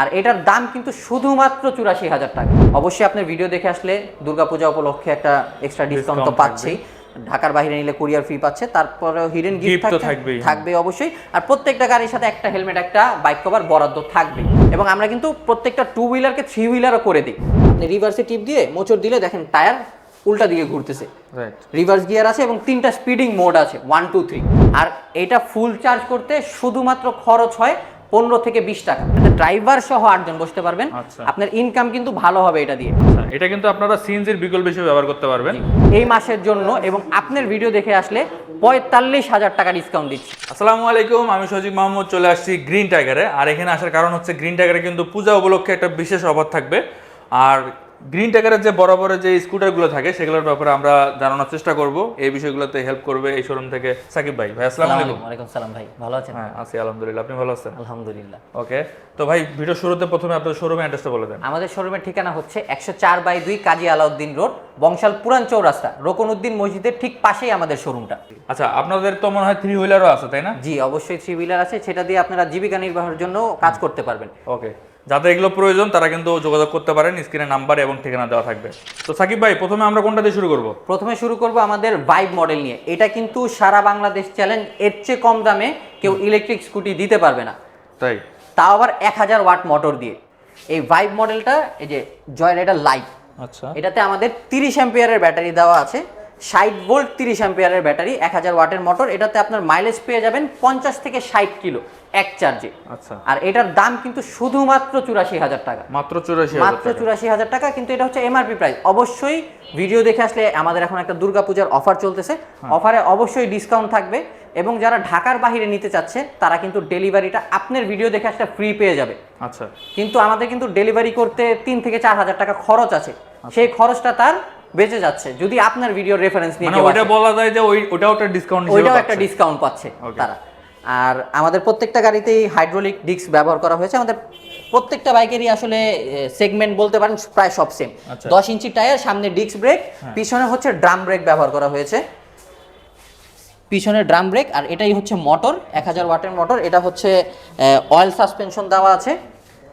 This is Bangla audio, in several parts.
আর এটার দাম কিন্তু শুধুমাত্র চুরাশি হাজার টাকা। অবশ্যই আপনার ভিডিও দেখে আসলে দুর্গাপূজা উপলক্ষে একটা এক্সট্রা ডিসকাউন্ট তো পাচ্ছেই। ঢাকার বাইরে নিলে কুরিয়ার ফি পাচ্ছে তারপরে হিডেন গিফট তো থাকবেই। থাকবে অবশ্যই। আর প্রত্যেকটা গাড়ির সাথে একটা হেলমেট একটা বাইক কভার বরাদ্দ থাকবে এবং আমরা কিন্তু প্রত্যেকটা টু হুইলারকে থ্রি হুইলারও করে দিই। আপনি রিভার্সে টিপ দিয়ে মোচড় দিলে দেখেন টায়ার উল্টা দিকে ঘুরতেছে। রিভার্স গিয়ার আছে এবং তিনটা স্পিডিং মোড আছে ওয়ান টু থ্রি আর এটা ফুল চার্জ করতে শুধুমাত্র খরচ হয় পনেরো থেকে বিশ টাকা। ড্রাইভার সহ আটজন বসতে পারবেন। আচ্ছা। আপনার ইনকাম কিন্তু ভালো হবে এটা দিয়ে। আচ্ছা এটা কিন্তু আপনারা সিএনজির বিকল্প হিসেবে ব্যবহার করতে পারবেন। এই মাসের জন্য এবং আপনার ভিডিও দেখে আসলে পঁয়তাল্লিশ হাজার টাকা ডিসকাউন্ট দিচ্ছি। আসসালামু আলাইকুম আমি সজিব মাহমুদ চলে আসছি গ্রিন টাইগারে আর এখানে আসার কারণ হচ্ছে গ্রিন টাইগারে কিন্তু পূজা উপলক্ষে একটা বিশেষ অফার থাকবে। আর গ্রিন টাইগারের যে বড় বড় যে স্কুটারগুলো থাকে সেগুলোর ব্যাপারে আমরা জানানোর চেষ্টা করব। এই বিষয়গুলোতে হেল্প করবে এই শোরুম থেকে সাকিব ভাই। ভাই আসসালামু আলাইকুম। ওয়ালাইকুম সালাম ভাই। ভালো আছেন? হ্যাঁ আছি আলহামদুলিল্লাহ। আপনি ভালো আছেন? আলহামদুলিল্লাহ। ওকে তো ভাই ভিডিও শুরুতে প্রথমে আপনার শোরুমে অ্যাড্রেসটা বলে দেন। আমাদের শোরুমের ঠিকানা হচ্ছে একশো চার বাই দুই কাজী আলাউদ্দিন রোড বংশাল পুরান চৌরাস্তা রোকনউদ্দিন মসজিদের ঠিক পাশেই আমাদের শোরুমটা আচ্ছা আপনাদের তো মনে হয় থ্রি হুইলারও আছে তাই না? জি অবশ্যই থ্রি হুইলার আছে সেটা দিয়ে আপনারা জীবিকা নির্বাহের জন্য কাজ করতে পারবেন। ওকে যাদের এগুলো প্রয়োজন তারা কিন্তু যোগাযোগ করতে পারেন স্ক্রিনে নাম্বার এবং ঠিকানা দেওয়া থাকবে। তো সাকিব ভাই প্রথমে আমরা কোনটা দিয়ে শুরু করব? প্রথমে শুরু করব আমাদের ভাইব মডেল নিয়ে। এটা কিন্তু সারা বাংলাদেশ চ্যালেঞ্জ এর চেয়ে কম দামে কেউ ইলেকট্রিক স্কুটি দিতে পারবে না। তাই? তাও আবার এক হাজার ওয়াট মোটর দিয়ে। এই ভাইব মডেলটা এই যে জয় রাইডার লাইট আচ্ছা। এটাতে আমাদের তিরিশ অ্যাম্পিয়ারের ব্যাটারি দেওয়া আছে। ষাট ভোল্ট তিরিশ অ্যাম্পিয়ারের ব্যাটারি এক হাজার ওয়াটের মোটর এটাতে আপনার মাইলেজ পেয়ে যাবেন পঞ্চাশ থেকে ষাট কিলো এক চার্জে। আচ্ছা। আর এটার দাম কিন্তু শুধুমাত্র চুরাশি হাজার টাকা। মাত্র চুরাশি মাত্র চুরাশি হাজার টাকা কিন্তু এটা হচ্ছে এমআরপি প্রাইস অবশ্যই ভিডিও দেখে আসলে আমাদের এখন একটা দুর্গাপূজার অফার চলতেছে। অফারে অবশ্যই ডিসকাউন্ট থাকবে এবং যারা ঢাকার বাইরে নিতে চাচ্ছে তারা কিন্তু ডেলিভারিটা আপনার ভিডিও দেখে আসলে ফ্রি পেয়ে যাবে। আচ্ছা। কিন্তু আমাদের কিন্তু ডেলিভারি করতে তিন থেকে চার হাজার টাকা খরচ আছে। সেই খরচটা তার বেঁচে যাচ্ছে যদি আপনার ভিডিও রেফারেন্স নিয়ে মানে আসে। বলা যায় যে ওই ওটাও একটা ডিসকাউন্ট ওইটাও একটা ডিসকাউন্ট পাচ্ছে. তারা। আর আমাদের প্রত্যেকটা গাড়িতেই হাইড্রোলিক ডিস্ক ব্যবহার করা হয়েছে। আমাদের প্রত্যেকটা বাইকেরই আসলে সেগমেন্ট বলতে পারেন প্রায় সব সেম আচ্ছা। দশ ইঞ্চি টায়ার সামনে ডিস্ক ব্রেক পিছনে হচ্ছে ড্রাম ব্রেক ব্যবহার করা হয়েছে। পিছনে ড্রাম ব্রেক আর এটাই হচ্ছে মোটর এক হাজার ওয়াটের মোটর এটা হচ্ছে অয়েল সাসপেনশন দেওয়া আছে।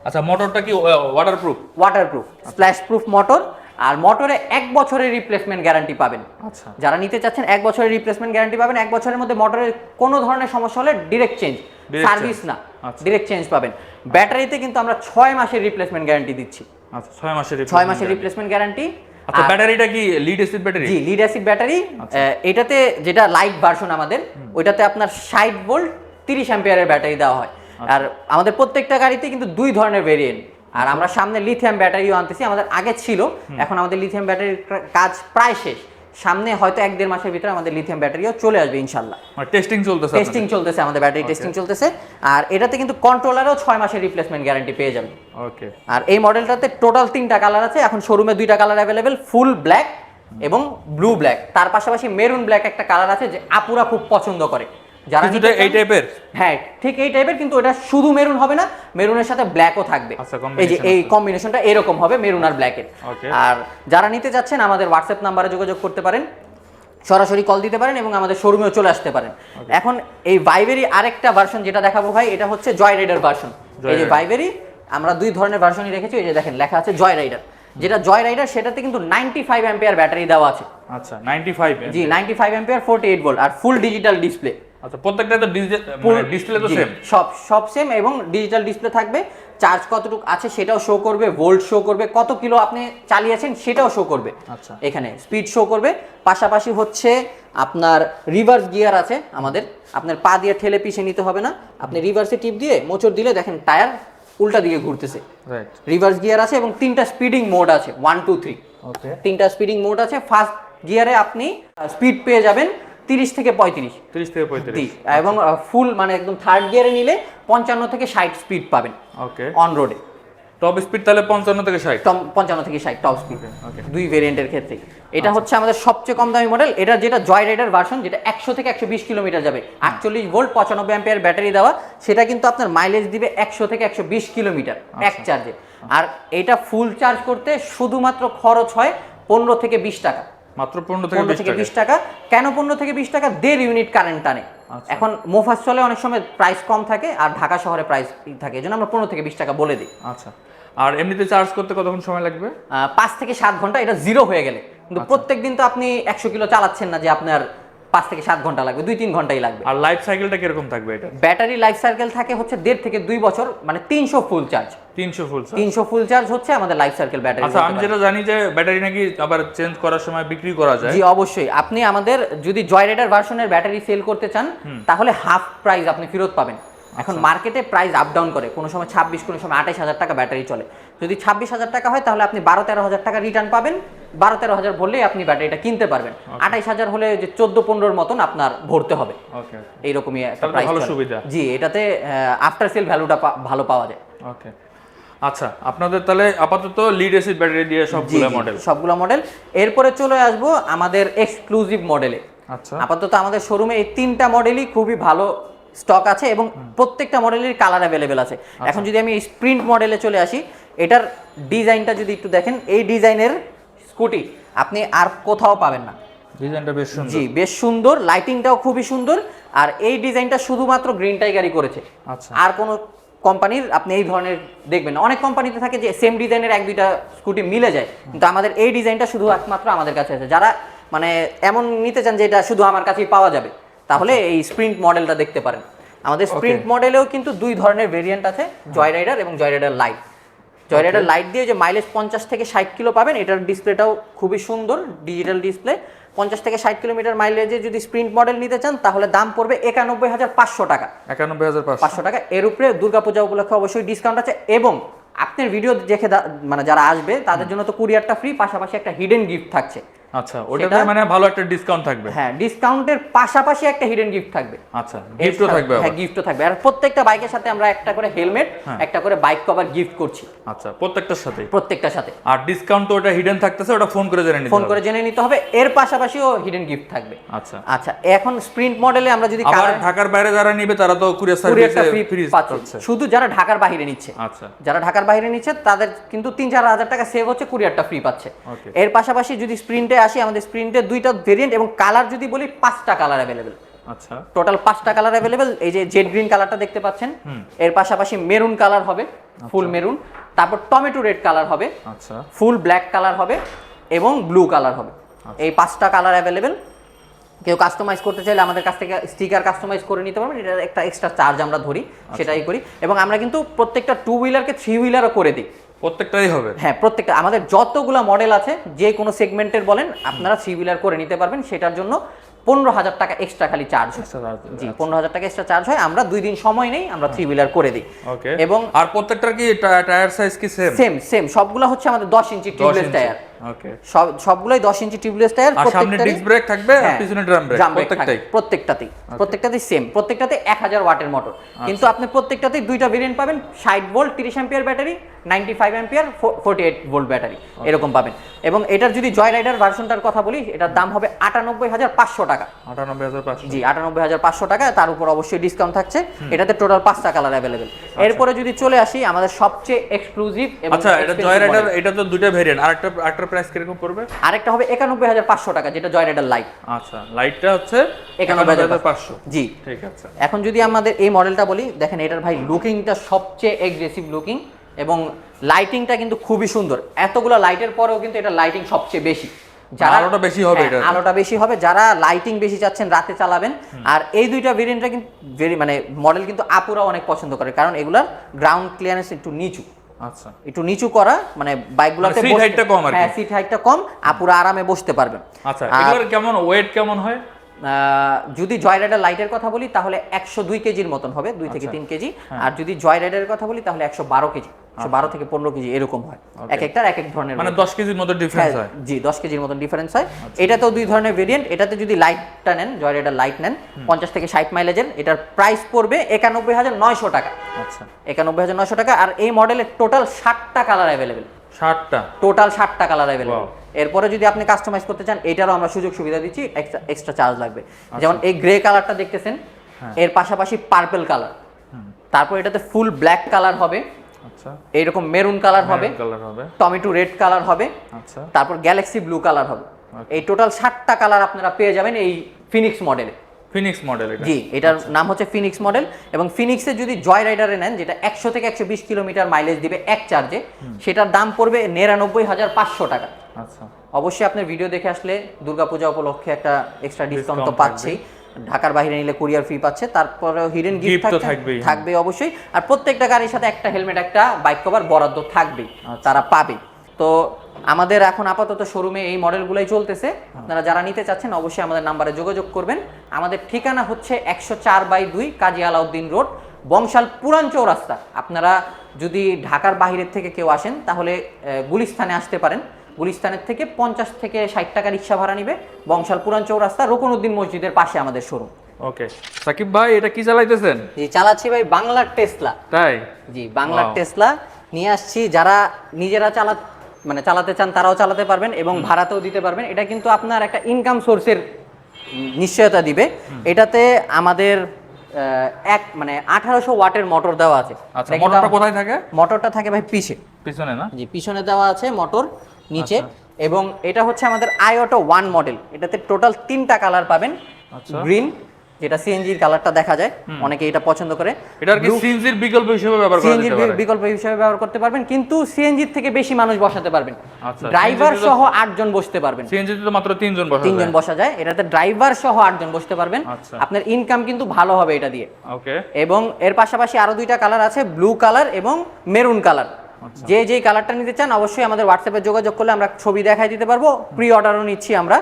আচ্ছা মোটরটা কি waterproof waterproof splash proof motor আর মোটরে এক বছরের রিপ্লেসমেন্ট গ্যারান্টি পাবেন। আচ্ছা। যারা নিতে চাচ্ছেন এক বছরের রিপ্লেসমেন্ট গ্যারান্টি পাবেন এক বছরের মধ্যে মোটরের কোনো ধরনের সমস্যা হলে ডিরেক্ট চেঞ্জ সার্ভিস না আচ্ছা। ডিরেক্ট চেঞ্জ পাবেন। ব্যাটারিতে কিন্তু আমরা ছয় মাসের রিপ্লেসমেন্ট গ্যারান্টি দিচ্ছি। আচ্ছা ছয় মাসের ছয় মাসের রিপ্লেসমেন্ট গ্যারান্টি আচ্ছা ব্যাটারিটা কি লিড অ্যাসিড ব্যাটারি জি লিড অ্যাসিড ব্যাটারি আচ্ছা। এটাতে যেটা লাইট ভার্সন আমাদের ওইটাতে আপনার ষাট ভোল্ট তিরিশ অ্যাম্পিয়ারের ব্যাটারি দেওয়া হয়। আচ্ছা। আর আমাদের প্রত্যেকটা গাড়িতে কিন্তু দুই ধরনের ভেরিয়েন্ট আর আমরা সামনে লিথিয়াম ব্যাটারিও আনতেছি আমাদের আগে ছিল এখন আমাদের লিথিয়াম ব্যাটারির কাজ প্রায় শেষ। সামনে হয়তো এক দেড় মাসের ভিতরে আমাদের লিথিয়াম ব্যাটারিও চলে আসবে ইনশাল্লাহ। টেস্টিং চলতেছে টেস্টিং চলতেছে আমাদের ব্যাটারি টেস্টিং চলতেছে। আর এটাতে কিন্তু কন্ট্রোলারও ছয় মাসের রিপ্লেসমেন্ট গ্যারান্টি পেয়ে যাবে ওকে আর এই মডেলটাতে টোটাল তিনটা কালার আছে এখন শোরুমে দুইটা কালার অ্যাভেলেবেল ফুল ব্ল্যাক এবং ব্লু ব্ল্যাক তার পাশাপাশি মেরুন ব্ল্যাক একটা কালার আছে যে আপুরা খুব পছন্দ করে। যারা কিছুটা এই টাইপের হ্যাঁ ঠিক এই টাইপের কিন্তু এটা শুধু মেরুন হবে না মেরুনের সাথে ব্ল্যাকও থাকবে। আচ্ছা, এই যে এই কম্বিনেশনটা এরকম হবে মেরুন আর ব্ল্যাকের আর যারা নিতে চাচ্ছেন আমাদের হোয়াটসঅ্যাপ নাম্বারে যোগাযোগ করতে পারেন সরাসরি কল দিতে পারেন এবং আমাদের শোরুমেও চলে আসতে পারেন। এখন এই ভাইবেরই আরেকটা ভার্সন যেটা দেখাবো ভাই এটা হচ্ছে জয় রাইডার ভার্সন এই যে। ভাইবেরই আমরা দুই ধরনের ভার্সনই রেখেছি এই যে দেখেন লেখা আছে জয় রাইডার যেটা জয় রাইডার সেটাতে কিন্তু নাইনটি ফাইভ অ্যাম্পিয়ার ব্যাটারি দেওয়া আছে। আচ্ছা 95 জি ninety five ampere forty eight volt আর ফুল ডিজিটাল ডিসপ্লে আচ্ছা প্রত্যেকটা তো ডিসপ্লে তো সেম সব সব সেম এবং ডিজিটাল ডিসপ্লে থাকবে। চার্জ কতটুকু আছে সেটাও শো করবে ভোল্ট শো করবে কত কিলো আপনি চালিয়েছেন সেটাও শো করবে। আচ্ছা। এখানে স্পিড শো করবে পাশাপাশি হচ্ছে আপনার রিভার্স গিয়ার আছে আমাদের। আপনার পা দিয়ে ঠেলে পিছিয়ে নিতে হবে না। আপনি রিভার্সে টিপ দিয়ে মোচড় দিলে দেখেন টায়ার উল্টা দিকে ঘুরতেছে। রিভার্স গিয়ার আছে এবং তিনটা স্পিডিং মোড আছে ওয়ান টু থ্রি ওকে তিনটা স্পিডিং মোড আছে। ফার্স্ট গিয়ারে আপনি স্পিড পেয়ে যাবেন। তিরিশ থেকে পঁয়ত্রিশ। 30 থেকে 35 জি এবং ফুল মানে একদম থার্ড গিয়ারে নিলে পঞ্চান্ন থেকে ষাট স্পিড পাবেন ওকে অন রোডে টপ স্পিড তাহলে 55 থেকে 60 টম পঞ্চান্ন থেকে ষাট টপ স্পিড. দুই ভেরিয়েন্টের ক্ষেত্রে। এটা হচ্ছে আমাদের সবচেয়ে কম দামি মডেল এটা যেটা জয় রাইডার ভার্সন যেটা একশো থেকে একশো বিশ কিলোমিটার যাবে। আটচল্লিশ ভোল্ট পঁচানব্বই অ্যাম্পিয়ার ব্যাটারি দেওয়া সেটা কিন্তু আপনার মাইলেজ দিবে একশো থেকে একশো বিশ কিলোমিটার এক চার্জে আর এটা ফুল চার্জ করতে শুধুমাত্র খরচ হয় পনেরো থেকে বিশ টাকা। মাত্র পনেরো থেকে বিশ টাকা। কেন পনেরো থেকে বিশ টাকা? দেড় ইউনিট কারেন্ট টানে। আচ্ছা। এখন মোফাসলে অনেক সময় প্রাইস কম থাকে আর ঢাকা শহরে প্রাইস থাকে এই জন্য আমরা পনেরো থেকে বিশ টাকা বলে দিই। আচ্ছা। আর এমনিতে চার্জ করতে কতক্ষণ সময় লাগবে? পাঁচ থেকে সাত ঘণ্টা এটা জিরো হয়ে গেলে। কিন্তু আচ্ছা। প্রত্যেক দিন তো আপনি একশো কিলো চালাচ্ছেন না যে আপনার পাঁচ থেকে সাত ঘণ্টা লাগবে দুই তিন ঘন্টাই লাগবে। আর লাইফ সাইকেলটা কীরকম থাকবে এটা? ব্যাটারি লাইফ সাইকেল থাকে হচ্ছে দেড় থেকে দুই বছর মানে তিনশো ফুল চার্জ তিনশো ফুল তিনশো ফুল চার্জ হচ্ছে আমাদের লাইফ সাইকেল ব্যাটারি আচ্ছা আমি যেটা জানি যে ব্যাটারি নাকি আবার চেঞ্জ করার সময় বিক্রি করা যায়। জি অবশ্যই। আপনি আমাদের যদি জয় রাইডার ভার্সনের ব্যাটারি সেল করতে চান তাহলে হাফ প্রাইস আপনি ফেরত পাবেন। এখন মার্কেটে প্রাইস আপ ডাউন করে কোনো সময় ছাব্বিশ কোনো সময় আঠাইশ হাজার টাকা ব্যাটারি চলে। যদি ছাব্বিশ হাজার টাকা হয় তাহলে আপনি বারো তেরো হাজার টাকা রিটার্ন পাবেন। বারো তেরো হাজার ভরলেই আপনি ব্যাটারিটা কিনতে পারবেন। আঠাইশ হাজার হলে যে চোদ্দ পনেরোর মতন আপনার ভরতে হবে। এইরকমই একটা প্রাইস সুবিধা। জি এটাতে আফটার সেল ভ্যালুটা ভালো পাওয়া যায়। ওকে আচ্ছা আপনাদের তাহলে আপাতত লিড অ্যাসিড ব্যাটারি দিয়ে সবগুলো মডেল সবগুলো মডেল এরপরে চলে আসব আমাদের এক্সক্লুসিভ মডেলে আচ্ছা। আপাতত আমাদের শোরুমে এই তিনটা মডেলই খুবই ভালো স্টক আছে এবং প্রত্যেকটা মডেলের কালার অ্যাভেলেবেল আছে। আচ্ছা। এখন যদি আমি স্প্রিন্ট মডেলে চলে আসি এটার ডিজাইনটা যদি একটু দেখেন এই ডিজাইনের স্কুটি আপনি আর কোথাও পাবেন না। ডিজাইনটা বেশ সুন্দর। জি বেশ সুন্দর লাইটিংটাও খুবই সুন্দর আর এই ডিজাইনটা শুধুমাত্র গ্রিন টাইগারই করেছে। আচ্ছা। আর কোনো কোম্পানির আপনি এই ধরনের দেখবেন অনেক কোম্পানিতে থাকে যে সেম ডিজাইনের এক দুইটা স্কুটি মিলে যায় কিন্তু আমাদের এই ডিজাইনটা শুধু একমাত্র আমাদের কাছে আছে। যারা মানে এমন নিতে চান যে এটা শুধু আমার কাছেই পাওয়া যাবে তাহলে এই স্প্রিন্ট মডেলটা দেখতে পারেন। আমাদের স্প্রিন্ট মডেলেও কিন্তু দুই ধরনের ভেরিয়েন্ট আছে জয় রাইডার এবং Joy Rider light Joy Rider light দিয়ে যে মাইলেজ পঞ্চাশ থেকে ষাট কিলো পাবেন এটার ডিসপ্লেটাও খুবই সুন্দর ডিজিটাল ডিসপ্লে পঞ্চাশ থেকে ষাট কিলোমিটার মাইলেজে যদি স্প্রিন্ট মডেল নিতে চান তাহলে দাম পড়বে একানব্বই হাজার পাঁচশো টাকা। একানব্বই হাজার পাঁচশো। পাঁচশো টাকা এর উপরে দুর্গাপূজা উপলক্ষে অবশ্যই ডিসকাউন্ট আছে এবং আপনার ভিডিও দেখে মানে যারা আসবে তাদের জন্য তো কুরিয়ারটা ফ্রি পাশাপাশি একটা হিডেন গিফট থাকছে। আচ্ছা ওটাতে মানে ভালো একটা ডিসকাউন্ট থাকবে। হ্যাঁ ডিসকাউন্টের পাশাপাশি একটা হিডেন গিফট থাকবে। আচ্ছা গিফটও থাকবে হ্যাঁ গিফটও থাকবে। আর প্রত্যেকটা বাইকের সাথে আমরা একটা করে হেলমেট একটা করে বাইক কভার গিফট করছি। আচ্ছা প্রত্যেকটার সাথেই প্রত্যেকটার সাথে। আর ডিসকাউন্ট তো ওটা হিডেন থাকতেছে ওটা ফোন করে জেনে নিতে ফোন করে জেনে নিতে হবে। এর পাশাপাশিও হিডেন গিফট থাকবে। আচ্ছা। আচ্ছা এখন স্প্রিন্ট মডেলে আমরা যদি আবার ঢাকার বাইরে যারা নিবে তারা তো কুরিয়ার সার্ভিসে ফ্রি পাচ্ছে। শুধু যারা ঢাকার বাইরে নিচ্ছে। আচ্ছা। যারা ঢাকার বাইরে নিচ্ছে তাদের কিন্তু তিন চার হাজার টাকা সেভ হচ্ছে কুরিয়ারটা ফ্রি পাচ্ছে। এর পাশাপাশি যদি স্প্রিন্টে আসি আমাদের স্প্রিন্টে দুইটা ভেরিয়েন্ট এবং কালার যদি বলি পাঁচটা কালার অ্যাভেলেবেল আচ্ছা। টোটাল পাঁচটা কালার অ্যাভেলেবেল এই যে জেড গ্রিন কালারটা দেখতে পাচ্ছেন। এর পাশাপাশি মেরুন কালার হবে ফুল মেরুন তারপর টমেটো রেড কালার হবে আচ্ছা। ফুল ব্ল্যাক কালার হবে এবং ব্লু কালার হবে। এই পাঁচটা কালার অ্যাভেলেবেল কেউ কাস্টমাইজ করতে চাইলে আমাদের কাছ থেকে স্টিকার কাস্টমাইজ করে নিতে পারবেন। এটা একটা এক্সট্রা চার্জ আমরা ধরি সেটাই করি। এবং আমরা কিন্তু প্রত্যেকটা টু হুইলারকে থ্রি হুইলারও করে দিই। প্রত্যেকটাই হবে। হ্যাঁ প্রত্যেকটা আমাদের যতগুলো মডেল আছে যে কোনো সেগমেন্টের বলেন আপনারা থ্রি হুইলার করে নিতে পারবেন সেটার জন্য পনেরো হাজার টাকা এক্সট্রা খালি চার্জ হয়। জি পনেরো হাজার টাকা এক্সট্রা চার্জ হয় আমরা দুই দিন সময় নেই আমরা থ্রি হুইলার করে দিই। এবং আর প্রত্যেকটার কি টায়ার সাইজ কি সেম সেম সেম সবগুলো হচ্ছে আমাদের দশ ইঞ্চি টিউবলেস টায়ার ওকে সব সবগুলোই দশ ইঞ্চি টিউবলেস টায়ার আর সামনে ডিস্ক ব্রেক থাকবে আর পিছনে ড্রাম ব্রেক প্রত্যেকটাই। প্রত্যেকটাতেই প্রত্যেকটাতেই সেম প্রত্যেকটাতে এক হাজার ওয়াটের মোটর আচ্ছা। কিন্তু আপনি প্রত্যেকটাতেই দুইটা ভেরিয়েন্ট পাবেন ষাট ভোল্ট তিরিশ ampere battery ninety five ampere forty eight volt battery এরকম পাবেন। এবং এটার যদি জয় রাইডার ভার্সনটার কথা বলি এটার দাম হবে আটানব্বই হাজার পাঁচশো টাকা। আটানব্বই হাজার পাঁচশো। জি আটানব্বই হাজার পাঁচশো টাকা তার উপর অবশ্যই ডিসকাউন্ট থাকছে। এটাতে টোটাল পাঁচটা কালার অ্যাভেলেবেল এরপরে যদি চলে আসি আমাদের সবচেয়ে এক্সক্লুসিভ আচ্ছা এটা জয় রাইডার এটা তো দুইটা ভেরিয়েন্ট আরেকটা আরেকটা প্রাইস কীরকম পড়বে? আরেকটা হবে একানব্বই হাজার পাঁচশো টাকা যেটা জয় রাইডার লাইট আচ্ছা লাইটটা হচ্ছে একানব্বই হাজার পাঁচশো। জি। ঠিক আছে। এখন যদি আমাদের এই মডেলটা বলি দেখেন এটার ভাই লুকিংটা সবচেয়ে এগ্রেসিভ লুকিং এবং লাইটিংটা কিন্তু খুবই সুন্দর। এতগুলো লাইটের পরেও কিন্তু এটা লাইটিং সবচেয়ে বেশি। আলোটা বেশি হবে হ্যাঁ, এটাতে। আলোটা বেশি হবে। যারা লাইটিং বেশি চাচ্ছেন রাতে চালাবেন। আর এই দুইটা ভেরিয়েন্টটা কিন্তু ভেরি মানে মডেল কিন্তু আপুরা অনেক পছন্দ করে কারণ এগুলার গ্রাউন্ড ক্লিয়ারেন্স একটু নিচু। আচ্ছা। একটু নিচু করা মানে বাইকগুলোতে সিট হাইটটা কম আর। হ্যাঁ সিট হাইটটা কম আপুরা আরামে বসতে পারবেন। আচ্ছা এগুলোর কেমন ওয়েট কেমন হয়? যদি জয় রাইডার লাইটের কথা বলি তাহলে একশো দুই কেজির মতন হবে দুই থেকে তিন কেজি। আর যদি জয় রাইডারের কথা বলি তাহলে একশো বারো কেজি। একশো বারো থেকে পনেরো কেজি এরকম হয়। এক একটার এক এক ধরনের মানে দশ কেজির মতো ডিফারেন্স হ্যাঁ, হয়। জি দশ কেজির মতন ডিফারেন্স হয়। এটাতেও দুই ধরনের ভেরিয়েন্ট এটাতে যদি লাইটটা নেন জয় রাইডার লাইট নেন পঞ্চাশ থেকে ষাট মাইলেজের এটার প্রাইস পড়বে একানব্বই হাজার নয়শো টাকা। আচ্ছা। একানব্বই হাজার নয়শো টাকা। আর এই মডেলের টোটাল ষাটটা কালার অ্যাভেলেবেল ষাটটা। টোটাল ষাটটা কালার অ্যাভেলেবল. এরপরে যদি আপনি কাস্টমাইজ করতে চান এটারও আমরা সুযোগ সুবিধা দিচ্ছি এক্সট্রা চার্জ লাগবে। আচ্ছা। যেমন এই গ্রে কালারটা দেখতেছেন হ্যাঁ। এর পাশাপাশি পার্পল কালার তারপর এটাতে ফুল ব্ল্যাক কালার হবে। আচ্ছা। এইরকম মেরুন কালার হবে। কালার হবে। টমেটো রেড কালার হবে। আচ্ছা। তারপর গ্যালাক্সি ব্লু কালার হবে। এই টোটাল ষাটটা কালার আপনারা পেয়ে যাবেন এই ফিনিক্স মডেলে ফিনিক্স মডেল এটা। জি এটার নাম হচ্ছে ফিনিক্স মডেল এবং ফিনিক্সে যদি জয় রাইডারে নেন যেটা একশো থেকে একশো বিশ কিলোমিটার মাইলেজ দিবে এক চার্জে সেটার দাম পড়বে নিরানব্বই হাজার পাঁচশো টাকা। আচ্ছা। অবশ্যই আপনার ভিডিও দেখে আসলে দুর্গাপূজা উপলক্ষে একটা এক্সট্রা ডিসকাউন্ট তো পাচ্ছেই। ঢাকার বাইরে নিলে কুরিয়ার ফি পাচ্ছে তারপরে হিডেন গিফট হ্যাঁ। থাকবে অবশ্যই। আর প্রত্যেকটা গাড়ির সাথে একটা হেলমেট একটা বাইক কভার বরাদ্দ থাকবেই। আচ্ছা। তারা পাবে। তো আমাদের এখন আপাতত শোরুমে এই মডেলগুলোই চলতেছে। আপনারা যারা নিতে চাচ্ছেন অবশ্যই আমাদের নাম্বারে যোগাযোগ করবেন। আমাদের ঠিকানা হচ্ছে একশো চার বাই দুই কাজী আলাউদ্দিন রোড বংশাল পুরান চৌরাস্তা। আপনারা যদি ঢাকার বাইরের থেকে কেউ আসেন তাহলে আহ, গুলিস্তানে আসতে পারেন। গুলিস্তানের থেকে পঞ্চাশ থেকে ষাট টাকা রিক্সা ভাড়া নিবে বংশাল পুরান চৌরাস্তা রকুনউদ্দিন মসজিদের পাশে আমাদের শোরুম ওকে। সাকিব ভাই এটা কি চালাইতেছেন? জি চালাচ্ছি ভাই বাংলার টেসলা তাই? জি বাংলার টেসলা নিয়ে আসছি যারা নিজেরা চালা মানে চালাতে চান তারাও চালাতে পারবেন এবং ভাড়াতেও দিতে পারবেন। এটা কিন্তু আপনার একটা ইনকাম সোর্সের নিশ্চয়তা দিবে। এটাতে আমাদের এক মানে আঠারোশো ওয়াটের মোটর দেওয়া আছে। আচ্ছা মোটরটা কোথায় থাকে? মোটরটা থাকে ভাই পিছে। পিছনে না? জি পিছনে দেওয়া আছে মোটর নিচে। আচ্ছা। এবং এটা হচ্ছে আমাদের আইঅটো ওয়ান মডেল এটাতে টোটাল তিনটা কালার পাবেন। আচ্ছা। গ্রিন যেটা সিএনজির কালারটা দেখা যায় অনেকে এটা পছন্দ করে। এটা আর কি সিএনজির বিকল্প হিসেবে ব্যবহার করা যেতে পারে। বিকল্প হিসেবে ব্যবহার করতে পারবেন কিন্তু সিএনজির থেকে বেশি মানুষ বসাতে পারবেন। আচ্ছা, ড্রাইভার সহ আটজন বসতে পারবেন। সিএনজিতে তো মাত্র তিনজন বসা তিনজন বসা যায় এটাতে ড্রাইভার সহ আটজন বসতে পারবেন। আচ্ছা। আপনার ইনকাম কিন্তু ভালো হবে এটা দিয়ে। ওকে এবং এর পাশাপাশি আরও দুইটা কালার আছে ব্লু কালার এবং মেরুন কালার। যে যেই কালারটা নিতে চান অবশ্যই আমাদের হোয়াটসঅ্যাপে যোগাযোগ করলে আমরা ছবি দেখাই দিতে পারব। প্রি অর্ডারও নিচ্ছি আমরা।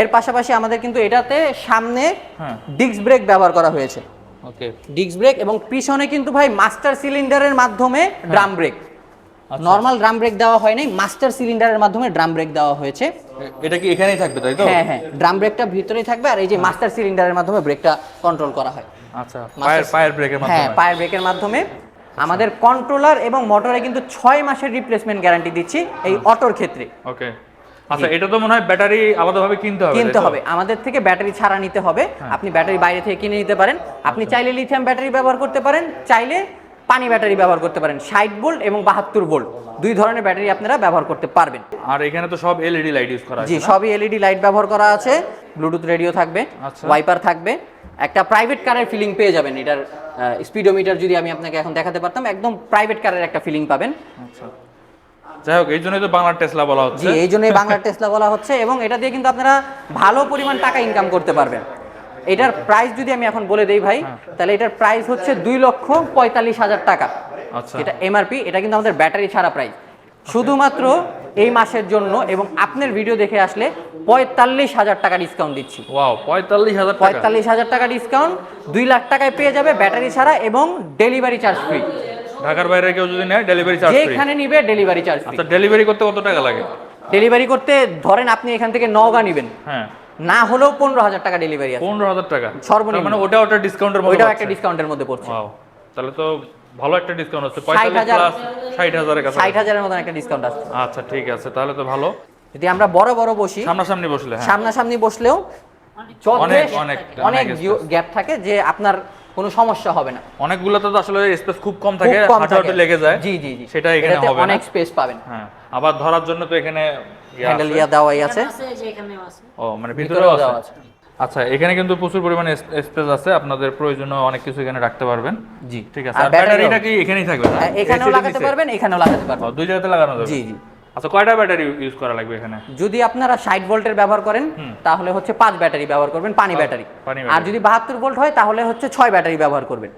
এর পাশাপাশি আমাদের কিন্তু এটাতে সামনে হ্যাঁ। ডিস্ক ব্রেক ব্যবহার করা হয়েছে। ওকে ডিস্ক ব্রেক এবং পিছনে কিন্তু ভাই মাস্টার সিলিন্ডারের মাধ্যমে ড্রাম ব্রেক আচ্ছা। নর্মাল ড্রাম ব্রেক দেওয়া হয় নাই মাস্টার সিলিন্ডারের মাধ্যমে ড্রাম ব্রেক দেওয়া হয়েছে। এটা কি এখানেই থাকবে তাই তো? হ্যাঁ হ্যাঁ। ড্রাম ব্রেকটা ভিতরেই থাকবে আর এই যে মাস্টার সিলিন্ডারের মাধ্যমে ব্রেকটা কন্ট্রোল করা হয়। আচ্ছা পায়ের পায়ের ব্রেকের মাধ্যমে হ্যাঁ পায়ের ব্রেকের মাধ্যমে। আমাদের কন্ট্রোলার এবং মোটরে কিন্তু ছয় মাসের রিপ্লেসমেন্ট গ্যারান্টি দিচ্ছি এই অটোর ক্ষেত্রে। ওকে। আচ্ছা এটা তো মনে হয় ব্যাটারি আলাদাভাবে কিনতে হবে কিনতে হবে। আমাদের থেকে ব্যাটারি ছাড়া নিতে হবে। আপনি ব্যাটারি বাইরে থেকে কিনে নিতে পারেন। আপনি চাইলে লিথিয়াম ব্যাটারি ব্যবহার করতে পারেন চাইলে পানি ব্যাটারি ব্যবহার করতে পারেন। ষাট ভোল্ট এবং বাহাত্তর ভোল্ট দুই ধরনের ব্যাটারি আপনারা ব্যবহার করতে পারবেন। আর এখানে তো সব এলইডি লাইট ইউজ করা জি? সবই এলইডি লাইট ব্যবহার করা আছে। ব্লুটুথ রেডিও থাকবে আচ্ছা। ওয়াইপার থাকবে। একটা প্রাইভেট কারের ফিলিং পেয়ে যাবেন। এটার স্পিডোমিটার যদি আমি আপনাকে এখন দেখাতে পারতাম একদম প্রাইভেট কারের একটা ফিলিং পাবেন। আচ্ছা। যাই হোক এই জন্যই তো বাংলার টেসলা বলা হচ্ছে। জি এই জন্যই বাংলা টেসলা বলা হচ্ছে এবং এটা দিয়ে কিন্তু আপনারা ভালো পরিমাণ টাকা ইনকাম করতে পারবেন। এটার প্রাইস যদি আমি এখন বলে দেই ভাই তাহলে এটার প্রাইস হচ্ছে দুই লক্ষ পঁয়তাল্লিশ হাজার টাকা। আচ্ছা। এটা এমআরপি এটা কিন্তু আমাদের ব্যাটারি ছাড়া প্রাইস শুধুমাত্র এই মাসের জন্য এবং আপনার ভিডিও দেখে আসলে পঁয়তাল্লিশ হাজার টাকা ডিসকাউন্ট দিচ্ছি। পঁয়তাল্লিশ হাজার টাকা। পঁয়তাল্লিশ হাজার টাকা ডিসকাউন্ট দুই লাখ টাকায় পেয়ে যাবে ব্যাটারি ছাড়া এবং ডেলিভারি চার্জ ফ্রি ঢাকার বাইরে কেউ যদি নেয় ডেলিভারি চার্জ যেখানে নিবে ডেলিভারি চার্জ আচ্ছা ডেলিভারি করতে কত টাকা লাগে? ডেলিভারি করতে ধরেন আপনি এখান থেকে নওগাঁ নেবেন। হ্যাঁ। না হলেও পনেরো হাজার টাকা ডেলিভারি আছে। পনেরো হাজার টাকা। সর্বনিম্ন। মানে ওটা ওটা ডিসকাউন্টের মধ্যে ওইটাও একটা ডিসকাউন্টের মধ্যে পড়ছে। ওয়াও তাহলে তো ভালো একটা ডিসকাউন্ট পঁয়তাল্লিশ 60,000 প্লাস ষাট হাজারের কাছে ষাট হাজারের মতন একটা ডিসকাউন্ট আসছে আচ্ছা ঠিক আছে তাহলে তো ভালো। যদি আমরা বড় বড় বসি সামনাসামনি বসলে হ্যাঁ। সামনাসামনি বসলেও অনেক, অনেক, অনেক গ্যাপ থাকে যে আপনার কোনো সমস্যা হবে না। অনেকগুলোতে তো আসলে স্পেস খুব কম থাকে হাঁটাহাঁটি লেগে যায়। জি জি জি। সেটা এখানে হবে না। অনেক স্পেস পাবেন। হ্যাঁ আবার ধরার জন্য তো এখানে ইয়ে হ্যান্ডেল ইয়া দেওয়াই আছে। আছে যে এখানেও আছে। ও মানে ভিতরেও আছে। আছে। আচ্ছা এখানে কিন্তু প্রচুর পরিমাণে স্পেস আছে আপনাদের প্রয়োজনীয় অনেক কিছু এখানে রাখতে পারবেন। জি। ঠিক আছে আর ব্যাটারিটা কি এখানেই থাকবে না? এখানেও লাগাতে পারবেন এখানেও লাগাতে পারবেন। দুই জায়গাতে লাগানো যাবে। জি জি। আচ্ছা কয়টা ব্যাটারি ইউজ করা লাগবে এখানে? যদি আপনারা ষাট ভোল্টের ব্যবহার করেন তাহলে হচ্ছে পাঁচ ব্যাটারি ব্যবহার করবেন পানি ব্যাটারি। আর যদি বাহাত্তর ভোল্ট হয় তাহলে হচ্ছে ছয় ব্যাটারি ব্যবহার করবেন।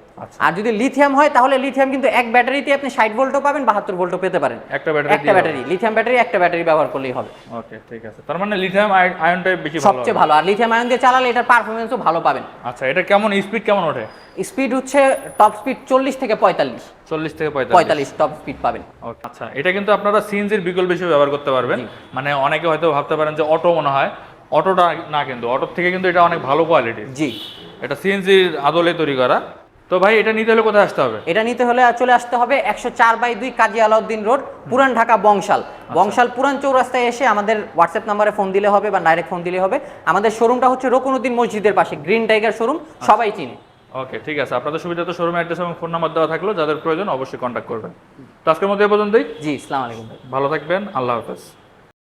আর যদি লিথিয়াম হয় তাহলে লিথিয়াম কিন্তু এক ব্যাটারিতে আপনি ষাট ভোল্টও পাবেন বাহাত্তর ভোল্টও পেতে পারেন। একটা ব্যাটারি একটা ব্যাটারি লিথিয়াম ব্যাটারি একটা ব্যাটারি ব্যবহার করলেই হবে। ওকে ঠিক আছে। তার মানে লিথিয়াম আয়নটাই বেশি ভালো সবচেয়ে ভালো। আর লিথিয়াম আয়ন দিয়ে চালালে এটার পারফরমেন্সও ভালো পাবেন। আচ্ছা এটা কেমন স্পিড কেমন ওঠে? স্পিড হচ্ছে টপ স্পিড চল্লিশ থেকে পঁয়তাল্লিশ। চল্লিশ থেকে পঁয়তাল্লিশ। টপ স্পিড পাবেন। আচ্ছা এটা কিন্তু আপনারা সিএনজির বিকল্প হিসেবে ব্যবহার করতে পারবেন। মানে অনেকে হয়তো ভাবতে পারেন যে অটো মনে হয়। অটোটা না কিন্তু অটোর থেকে কিন্তু এটা অনেক ভালো কোয়ালিটি জি। এটা সিএনজির আদলে তৈরি করা। তো ভাই এটা নিতে হলে কোথায় আসতে হবে? এটা নিতে হলে চলে আসতে হবে একশো চার বাই দুই কাজী আলাউদ্দিন রোড পুরান ঢাকা বংশাল। আচ্ছা। বংশাল পুরান চৌরাস্তায় এসে আমাদের হোয়াটসঅ্যাপ নাম্বারে ফোন দিলে হবে বা ডাইরেক্ট ফোন দিলে হবে। আমাদের শোরুমটা হচ্ছে রকুনুদ্দিন মসজিদের পাশে গ্রিন টাইগার শোরুম। সবাই চিনে। ওকে ঠিক আছে। আপনাদের সুবিধা তো শোরুম অ্যাড্রেস এবং ফোন নাম্বার দেওয়া থাকল যাদের প্রয়োজন অবশ্যই কন্ট্যাক্ট করবেন। তো আজকের মধ্যে এ পর্যন্তই। জি ইসলাম আলাইকুম ভালো থাকবেন আল্লাহ হাফেজ।